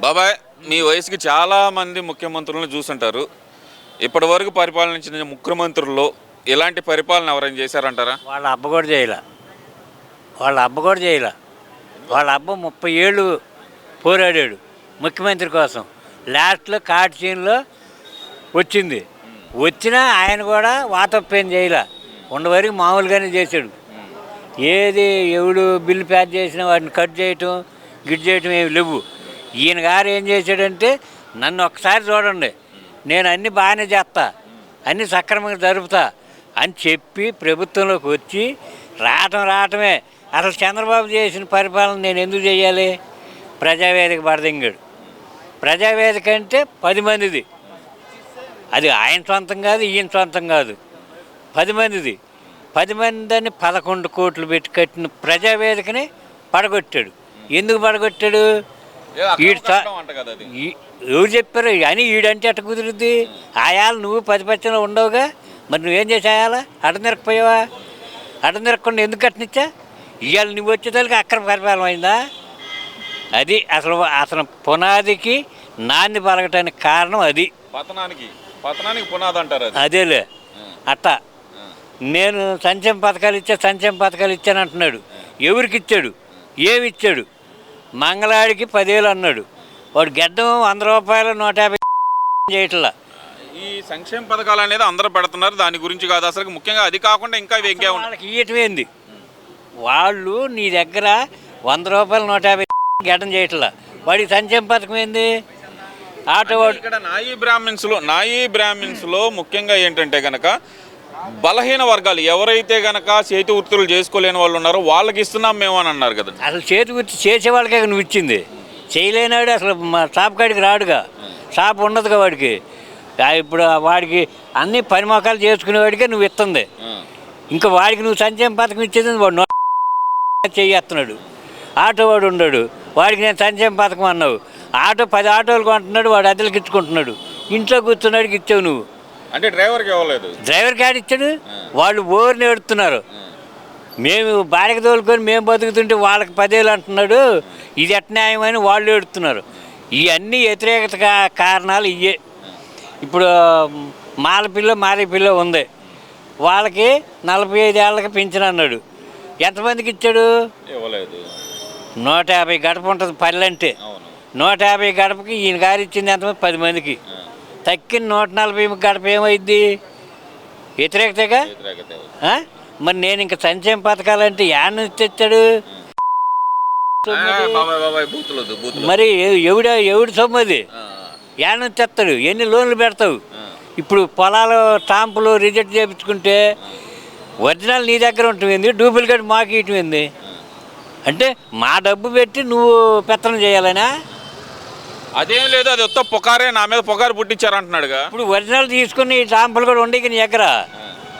బాబాయ్ మీ వయసుకి చాలా మంది ముఖ్యమంత్రులను చూసుంటారు. ఇప్పటి వరకు పరిపాలించిన ముఖ్యమంత్రుల్లో ఇలాంటి పరిపాలన ఎవరైనా చేశారంటారా? వాళ్ళ అబ్బ కూడా చేయలే. వాళ్ళ అబ్బ కూడా చేయలే. వాళ్ళ అబ్బ ముప్పై ఏళ్ళు పోరాడాడు ముఖ్యమంత్రి కోసం. లాస్ట్లో కార్డ్ సీన్లో వచ్చింది. వచ్చినా ఆయన కూడా వాతప్పేం చేయలే. ఉండవరకు మామూలుగానే చేశాడు. ఏది ఎవడు బిల్లు ప్యాక్ చేసినా వాటిని కట్ చేయటం గిట్ చేయటం ఏమి లేవు. ఈయన గారు ఏం చేశాడంటే నన్ను ఒకసారి చూడండి నేను అన్ని బాగానే చేస్తా అన్ని సక్రమంగా జరుపుతా అని చెప్పి ప్రభుత్వంలోకి వచ్చి రావటం రావటమే. అసలు చంద్రబాబు చేసిన పరిపాలన నేను ఎందుకు చేయాలి? ప్రజావేదిక బడదింగాడు ప్రజావేదిక అంటే పది మందిది. అది ఆయన సొంతం కాదు ఈయన సొంతం కాదు. పది మందిది. పది మందిని పదకొండు కోట్లు పెట్టి కట్టిన ప్రజావేదికని పడగొట్టాడు. ఎందుకు పడగొట్టాడు? ఎవరు చెప్పారు? అని ఈడంటే ఎట్ట కుదురుద్ది? ఆయాలు నువ్వు పది పచ్చలు ఉండవుగా. మరి నువ్వేం చేసి ఆయాలా? అడ్డ నిరకపోయావా అడ్డ నిరగకుండా ఎందుకు కట్టనిచ్చా? ఇవాళ నువ్వు వచ్చేదానికి అక్రమ పరిపాలన అయిందా? అది అసలు అసలు పునాదికి నాంది పలకటానికి కారణం అది. పతనానికి పతనానికి పునాది అంటారు అది. అదేలే. అట్ట. నేను సంక్షేమ పథకాలు ఇచ్చా సంక్షేమ పథకాలు ఇచ్చాను అంటున్నాడు. ఎవరికి ఇచ్చాడు? ఏమి ఇచ్చాడు? మంగళాడికి పదేళ్ళు అన్నాడు. వాడు గడ్డం వంద రూపాయలు నూట యాభై చేయట్లా. ఈ సంక్షేమ పథకాలు అనేది అందరూ పెడుతున్నారు. దాని గురించి కాదు. అసలు ముఖ్యంగా అది కాకుండా ఇంకా ఇంకే వాళ్ళకి ఇయ్యటమేంది? వాళ్ళు నీ దగ్గర వంద రూపాయలు నూట యాభై గడ్డం చేయట్లా. వాడికి సంక్షేమ పథకం ఏంది? ఆటో వాడు ఇక్కడ నాయి బ్రాహ్మిన్స్లో నాయి బ్రాహ్మిన్స్లో ముఖ్యంగా ఏంటంటే గనక బలహీన వర్గాలు ఎవరైతే గనక చేతి వృత్తులు చేసుకోలేని వాళ్ళు ఉన్నారో వాళ్ళకి ఇస్తున్నాం మేము అని అన్నారు కదా అసలు చేతి గుర్తు చేసే వాళ్ళకే నువ్వు ఇచ్చింది. చేయలేనాడు అసలు మా షాప్ కాడికి రాడుగా. షాప్ ఉండదుగా వాడికి. ఇప్పుడు వాడికి అన్ని పని మొక్కలు చేసుకునేవాడికే నువ్వు ఇస్తుంది ఇంకా వాడికి నువ్వు సంక్షేమ పథకం ఇచ్చేది వాడు నో చెయ్యేస్తున్నాడు ఆటో వాడు ఉన్నాడు వాడికి నేను సంక్షేమ పథకం అన్నావు. ఆటో పది ఆటోలు కొంటున్నాడు వాడు అద్దెలకు ఇచ్చుకుంటున్నాడు. ఇంట్లో కూర్చున్నాడికి ఇచ్చావు నువ్వు. అంటే డ్రైవర్కి ఇవ్వలేదు. డ్రైవర్ కాడ ఇచ్చాడు? వాళ్ళు ఓర్ని ఎడుతున్నారు. మేము బారిక తోలుకొని మేము బతుకుతుంటే వాళ్ళకి పదేళ్ళు అంటున్నాడు. ఇది ఎట్ న్యాయం అని వాళ్ళు ఎడుతున్నారు. ఇవన్నీ వ్యతిరేకత కారణాలు ఇవే ఇప్పుడు మాల పిల్ల మారి పిల్ల ఉంది. వాళ్ళకి నలభై ఐదు ఏళ్ళకి పింఛన్ అన్నాడు. ఎంతమందికి ఇచ్చాడు? ఇవ్వలేదు. నూట యాభై గడప ఉంటుంది పల్లె అంటే. అవును. నూట యాభై గడపకి ఈయన గారు ఇచ్చింది ఎంతమంది? పది మందికి. తక్కిన నూట నలభై గడప ఏమైద్ది? వ్యతిరేకతగా? మరి నేను ఇంకా సంక్షేమ పథకాలంటే యాడ్ నుంచి తెచ్చాడు? మరి ఎవడ ఎవడు సొమ్ము అది? యాడ్ నుంచి తెస్తాడు? ఎన్ని లోన్లు పెడతావు? ఇప్పుడు పొలాలు స్టాంపులు రిజెక్ట్ చేయించుకుంటే ఒరిజినల్ నీ దగ్గర ఉంటుంది డూప్లికేట్ మాకు ఇటువంటి అంటే మా డబ్బు పెట్టి నువ్వు పెత్తనం చేయాలనా? అదేం లేదు అది మొత్తం పొకారే నా మీద పొగారు పుట్టించారు అంటున్నాడుగా ఇప్పుడు ఒరిజినల్ తీసుకుని స్టాంపులు కూడా ఉండే నీ దగ్గర.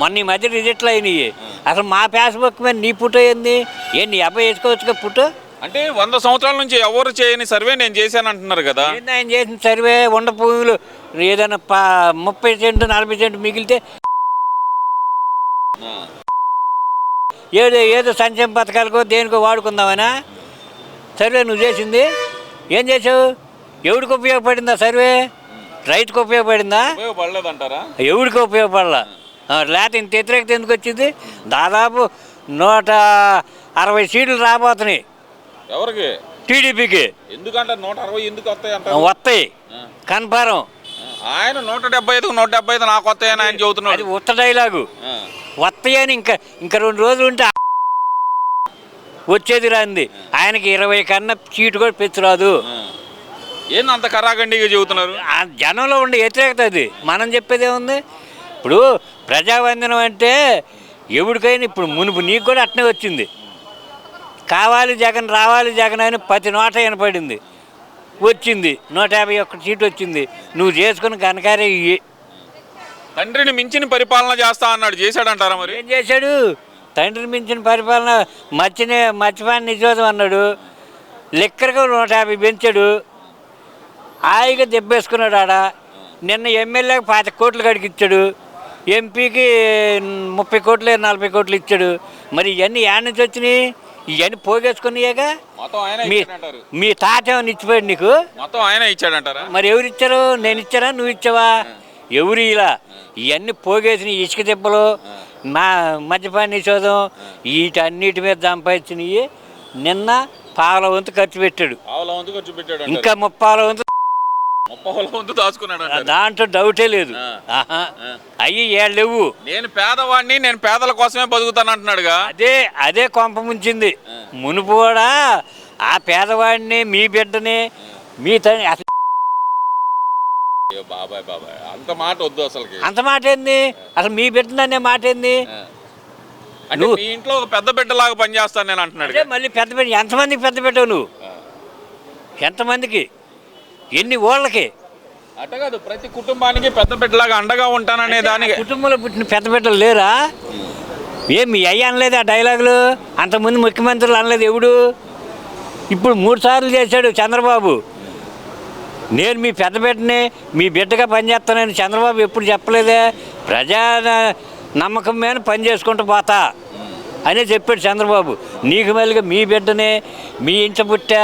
మొన్న ఈ మధ్య రిజెక్ట్లు అయినాయి. అసలు మా పాస్బుక్ మీద నీ ఫోటో ఏంది? ఏ నీ అబ్బాయి వేసుకోవచ్చుగా ఫోటో? అంటే వంద సంవత్సరాల నుంచి ఎవరు చేయని సర్వే నేను చేశాను అంటున్నారు కదా. ఏంది ఆయన చేసిన సర్వే? ఉండ భూములు ఏదైనా పా ముప్పై సెంటు నలభై సెంటు మిగిలితే? ఏదో ఏదో సంక్షేమ పథకాలకో దేనికో వాడుకుందామనా? సర్వే నువ్వు చేసింది? ఏం చేసావు? ఎవడికి ఉపయోగపడిందా సర్వే? రైతుకు ఉపయోగపడిందా? ఉపయోగపడలేదు అంటారా ఎవడికి ఉపయోగపడాల? లేకపోతే ఇంత వ్యతిరేకత ఎందుకు వచ్చింది? దాదాపు నూట అరవై సీట్లు రాబోతున్నాయి. ఎవరికి? టీడీపీకి. ఎందుకంటే నూట అరవై ఎందుకు వస్తాయి. వస్తాయి కన్ఫారం. ఆయన నూట డెబ్బై ఐదు నూట డెబ్బై ఐదు నాకు వస్తాయని ఆయన అది చెబుతున్నాడు ఉత్త డైలాగు. ఆ. వస్తాయి అని ఇంకా ఇంకా రెండు రోజులు ఉంటే వచ్చేది రాంది. ఆయనకి ఇరవై కన్నా సీటు కూడా పెంచరాదు. ఏంది అంత కరాగండిగా చెబుతున్నారు? ఆ జనంలో ఉండే వ్యతిరేకత అది. మనం చెప్పేది ఏముంది? ఇప్పుడు ప్రజావందనం అంటే ఎవరికైనా ఇప్పుడు మునుపు నీకు కూడా అట్నే వచ్చింది. కావాలి జగన్ రావాలి జగన్ అని ప్రతి నోట వినపడింది. వచ్చింది. నూట యాభై ఒక్క సీటు వచ్చింది. నువ్వు చేసుకుని కనకారే ఇయ్యి. తండ్రిని మించిన పరిపాలన చేస్తా అన్నాడు. చేశాడంటారా మరి? ఏం చేశాడు? తండ్రిని మించిన పరిపాలన మర్చినే మర్చిపోయిన నిజోదం అన్నాడు. లెక్కరగా నూట యాభై పెంచాడు. హాయిగా దెబ్బేసుకున్నాడు ఆడ. నిన్న ఎమ్మెల్యేకి పాతి కోట్లు కడికి ఇచ్చాడు ఎంపీకి ముప్పై కోట్లు నలభై కోట్లు ఇచ్చాడు. మరి ఇవన్నీ యాడ్ నుంచి వచ్చినాయి? ఇవన్నీ పోగేసుకున్నాయేగా? మీ తాత ఏమైనా ఇచ్చిపోయాడు నీకు? మొత్తం ఆయన ఇచ్చాడంటారా? మరి ఎవరు ఇచ్చారు? నేను ఇచ్చారా నువ్వు ఇచ్చావా? ఎవరు ఇలా? ఇవన్నీ పోగేసిన ఇసుక దెబ్బలు మా మద్యపాన నిషేధం వీటన్నిటి మీద సంపాదించినవి నిన్న పావుల వంతు ఖర్చు పెట్టాడు. ఆవుల వంతు ఖర్చు పెట్టాడు ఇంకా ముప్పాల వంతు ముప్పై వంతు దాచుకున్నాడు అంటారు దాంట్లో డౌటే లేదు. అయ్యి ఏళ్ళు లేవు. నేను పేదవాడిని నేను పేదల కోసమే బతుకుతాను అంటున్నాడుగా. అదే అదే కొంప ముంచింది. మునుపు కూడా ఆ పేదవాడిని మీ బిడ్డని మీ తల్లి అసలు ఏ బాబాయ్ బాబాయ్. అంత మాట వద్దు అసలుకి. అంత మాట ఏంది? అసలు మీ బిడ్డని అనే మాట ఏంది? నువ్వు- మీ ఇంట్లో ఒక పెద్ద బిడ్డలాగా పనిచేస్తాను నేను అంటున్నాడు మళ్ళీ పెద్ద బిడ్డ ఎంతమందికి పెద్ద బిడ్డవు నువ్వు? ఎంతమందికి? ఎన్ని ఓళ్ళకి? అట్ట కాదు ప్రతి కుటుంబానికి పెద్ద బిడ్డలాగా అండగా ఉంటాననే దానికి కుటుంబంలో పుట్టిన పెద్ద బిడ్డలు లేరా? ఏం మీ అయ్య అనలేదు ఆ డైలాగులు? అంతకుముందు ముఖ్యమంత్రులు అనలేదు ఎవడు? ఇప్పుడు మూడు సార్లు చేశాడు చంద్రబాబు. నేను మీ పెద్ద బిడ్డని మీ బిడ్డగా పనిచేస్తానని చంద్రబాబు ఎప్పుడు చెప్పలేదే? ప్రజా నమ్మకం మీద పని చేసుకుంటూ పోతా అనే చెప్పాడు చంద్రబాబు. నీకు మళ్ళీగా మీ బిడ్డనే మీ ఇంట పుట్టా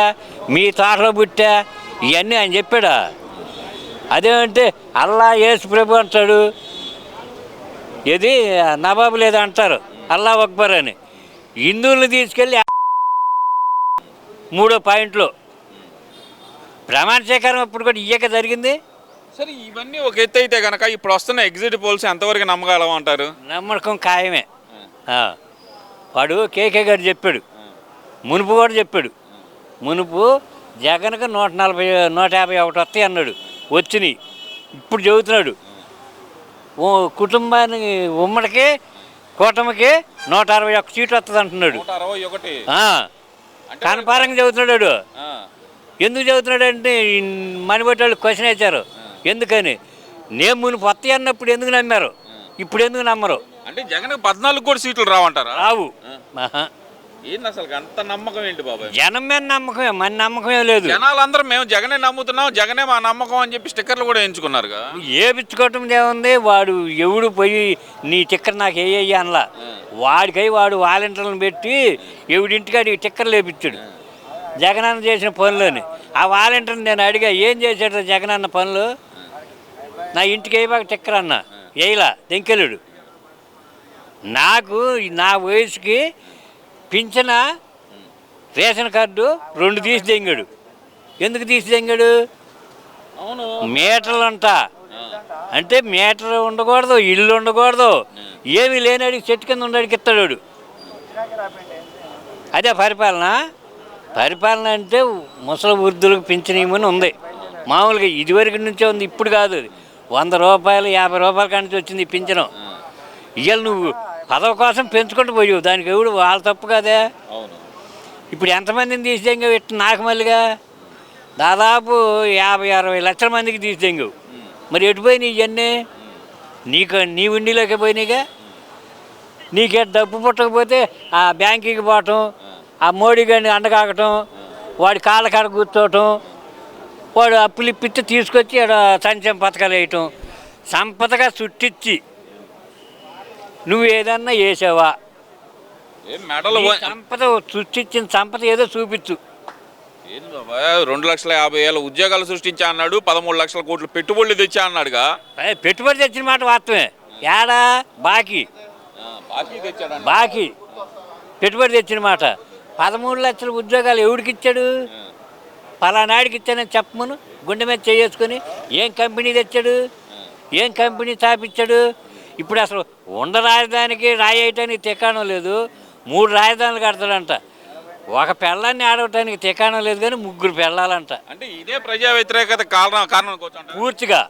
మీ తోటలో పుట్టా ఇవన్నీ ఆయన చెప్పాడా? అదేమంటే అల్లా యేసు ప్రభు అంటాడు. ఇది నవాబు లేదా అంటారు. అల్లా అక్బర్ అని. హిందువులను తీసుకెళ్ళి మూడో పాయింట్లో. ప్రమాణ స్వీకారం అప్పుడు కూడా ఇయ్యక జరిగింది. సరే ఇవన్నీ ఒక ఎత్తు అయితే కనుక ఇప్పుడు వస్తున్న ఎగ్జిట్ పోల్స్ ఎంతవరకు నమ్మగలం అంటారు? నమ్మకం ఖాయమే. వాడు కేకే గారు చెప్పాడు. మునుపు కూడా చెప్పాడు. మునుపు జగన్కి నూట నలభై నూట యాభై ఒకటి వస్తాయి అన్నాడు. వచ్చినాయి. ఇప్పుడు చెబుతున్నాడు ఓ కుటుంబానికి ఉమ్మడికి కూటమికి నూట అరవై ఒక్క సీటు వస్తుంది అంటున్నాడు. కనపారంగా. ఆ, ఎందుకు చదువుతున్నాడు అంటే మనిబట్టి వాళ్ళు క్వశ్చన్ వేశారు. ఎందుకని? నేను మునుపు వస్తాయి అన్నప్పుడు ఎందుకు నమ్మారు? ఇప్పుడు ఎందుకు నమ్మరు? అంటే జగన్ పద్నాలుగు కూడా సీట్లు రావంటారా? రావు. ఏంది అసలు అంత నమ్మకం ఏంటి బాబాయ్? జనం మీద నమ్మకమే మన నమ్మకమే లేదు. జనాలందరూ మేము జగనే నమ్ముతున్నాం జగనే మా నమ్మకం అని చెప్పి స్టిక్కర్లు కూడా ఎంచుకున్నారుగా ఏపించుకోవటం ఏముంది వాడు ఎవడు పోయి నీ టిక్కర్ నాకు వేయ్యి అనలా. వాడికై వాడు వాలంటీర్లను పెట్టి ఎవడింటికాడికి టిక్కర్లు వేపించాడు జగనన్న చేసిన పనులని. ఆ వాలంటీర్ని నేను అడిగా ఏం చేశాడు జగనన్న పనులు? నా ఇంటికి వేయబాక టిక్కర్ అన్న. వేయలా దెంకెలుడు నాకు నా వయసుకి పింఛన రేషన్ కార్డు రెండు తీసి దెంగాడు. ఎందుకు తీసి దెంగాడు? అవును. మీటర్లు అంట అంటే మీటర్ ఉండకూడదు ఇల్లు ఉండకూడదు. ఏమీ లేనాడికి చెట్టు కింద ఉండడానికి ఇస్తాడు. అదే పరిపాలన. పరిపాలన అంటే ముసలి వృద్ధులకు పింఛనీయమని ఉంది. మామూలుగా ఇదివరకు నుంచే ఉంది ఇప్పుడు కాదు వంద రూపాయలు యాభై రూపాయల కాడి నుంచి వచ్చింది పింఛనం. ఇవాళ నువ్వు పదవి కోసం పెంచుకుంటూ పోయావు. దానికి ఎవడు వాళ్ళ తప్పు కదే? ఇప్పుడు ఎంతమందిని తీసేంగా ఇట్టు నాకు మళ్ళీగా దాదాపు యాభై అరవై లక్షల మందికి తీసేంగావు మరి ఎటు పోయినాయి ఇవన్నీ నీకు నీ ఉండిలోకి పోయినాయిగా? నీకే డబ్బు పుట్టకపోతే ఆ బ్యాంకుకి పోవటం ఆ మోడీ గారిని అండగాకటం వాడి కాళ్ళ కాడ కూర్చోవటం వాడు అప్పులు ఇప్పిస్తే తీసుకొచ్చి సంక్షేమ పథకాలు వేయటం సంపదగా చుట్టించి నువ్వు ఏదన్నా వేసావా మెడలు సంపద సృష్టించిన సంపద ఏదో చూపించు. రెండు లక్షల యాభై వేల ఉద్యోగాలు సృష్టించా అన్నాడు పదమూడు లక్షల కోట్లు పెట్టుబడులు తెచ్చా అన్నాడుగా? పెట్టుబడి తెచ్చిన మాట వాస్తవమే. ఏడా బాకీ. బాకీ పెట్టుబడి తెచ్చిన మాట. పదమూడు లక్షల ఉద్యోగాలు ఎవడికి ఇచ్చాడు? పలానాడికి ఇచ్చానని చెప్పమను గుండె మీద చేసుకొని ఏం కంపెనీ తెచ్చాడు? ఏం కంపెనీ స్థాపించాడు ఇప్పుడు అసలు ఉండ రాజధానికి రాయటానికి తికాణం లేదు మూడు రాజధానులు కడతాడంట. ఒక పెళ్ళాన్ని ఆడవటానికి తికాణం లేదు కానీ ముగ్గురు పెళ్ళాలంట. అంటే ఇదే ప్రజా వ్యతిరేకత కారణం కారణం పూర్తిగా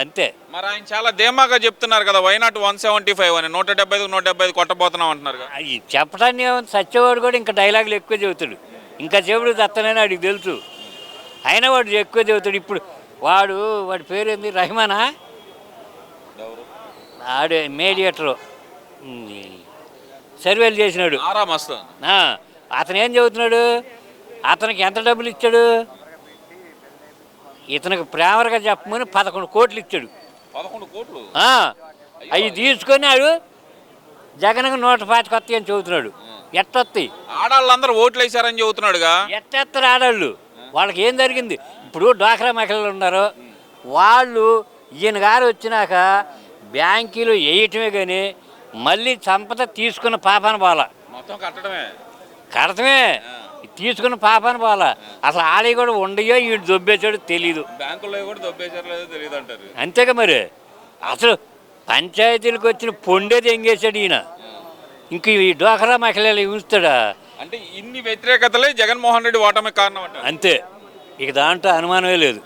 అంతే. మరి ఆయన చాలా ధీమాగా చెప్తున్నారు కదా వైనాట్ వన్ సెవెంటీ ఫైవ్ అని. నూట డెబ్బై ఐదు నూట డెబ్బై ఐదు కొట్టబోతున్నాం అంటున్నారు అవి చెప్పడానికి సత్యవాడు కూడా ఇంకా డైలాగులు ఎక్కువ చెబుతాడు. ఇంకా చెవుడు దత్తనని వాడికి తెలుసు. అయినా వాడు ఎక్కువ చెబుతాడు. ఇప్పుడు వాడు వాడి పేరు ఏంది రహమానా ఆడు మీడియేటరు సర్వేలు చేసినాడు. ఆరా మస్తు. అతను ఏం చెబుతున్నాడు అతనికి ఎంత డబ్బులు ఇచ్చాడు? ఇతనికి ప్రేమగా చెప్పమని పదకొండు కోట్లు ఇచ్చాడు. పదకొండు కోట్లు? అవి తీసుకొని ఆడు జగన్కి నూట పాతికి వస్తాయి అని చెబుతున్నాడు ఎట్టొస్తాయి ఆడాళ్ళందరూ ఓట్లు వేసారని చెబుతున్నాడుగా ఎట్టెత్తరు ఆడవాళ్ళు వాళ్ళకి ఏం జరిగింది? ఇప్పుడు డ్వాక్రా మహిళలు ఉన్నారు. వాళ్ళు ఈయన గారు వచ్చినాక బ్యాంకులు వేయటమే కానీ మళ్ళీ సంపద తీసుకున్న పాపాన బాల మొత్తం కట్టడమే. కడతమే తీసుకున్న పాపాన బాల అసలు ఆడవి కూడా ఉండయో వీడు దొబ్బేసాడు తెలీదు. బ్యాంకుల్లో కూడా దొబ్బేశారు లేదో తెలియదు అంటారు. అంతేగా మరి. అసలు పంచాయతీలకు వచ్చిన పొండేది ఎంగేశాడు ఈయన. ఇంక ఈ డ్వాక్రా మహిళలు ఉంచుతాడా అంటే ఇన్ని వ్యతిరేకతలే జగన్మోహన్ రెడ్డి ఓటమికి కారణం అంతే. ఇక దాంట్లో అనుమానమే లేదు.